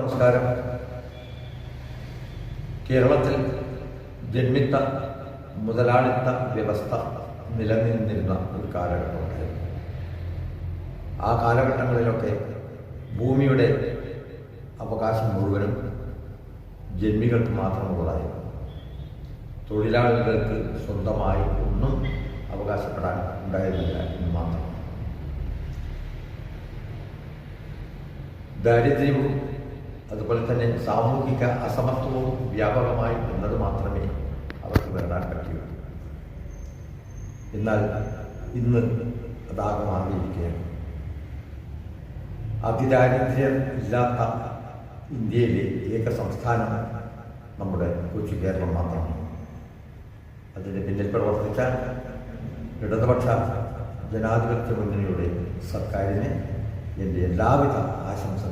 നമസ്കാരം. കേരളത്തിൽ ജന്മിത്ത മുതലാളിത്ത വ്യവസ്ഥ നിലനിന്നിരുന്ന ഒരു കാലഘട്ടമുണ്ടായിരുന്നു ആ കാലഘട്ടങ്ങളിലൊക്കെ ഭൂമിയുടെ അവകാശം മുഴുവനും ജന്മികൾക്ക് മാത്രമുള്ളതായിരുന്നു. തൊഴിലാളികൾക്ക് സ്വന്തമായി ഒന്നും അവകാശപ്പെടാൻ ഉണ്ടായിരുന്നില്ല എന്ന് മാത്രം. ദാരിദ്ര്യവും അതുപോലെ തന്നെ സാമൂഹിക അസമത്വവും വ്യാപകമായി എന്നത് മാത്രമേ അവർക്ക് നേടാൻ പറ്റൂ എന്നാൽ ഇന്ന് അതാകെ മാറിയിരിക്കുകയാണ്. അതിദാരിദ്ര്യം ഇല്ലാത്ത ഇന്ത്യയിലെ ഏക സംസ്ഥാനം നമ്മുടെ കൊച്ചു കേരളം മാത്രമാണ്. അതിന്റെ പിന്നിൽ പ്രവർത്തിച്ച ഇടതുപക്ഷ ജനാധിപത്യ മുന്നണിയുടെ സർക്കാരിന് എന്റെ എല്ലാവിധ നേർന്നു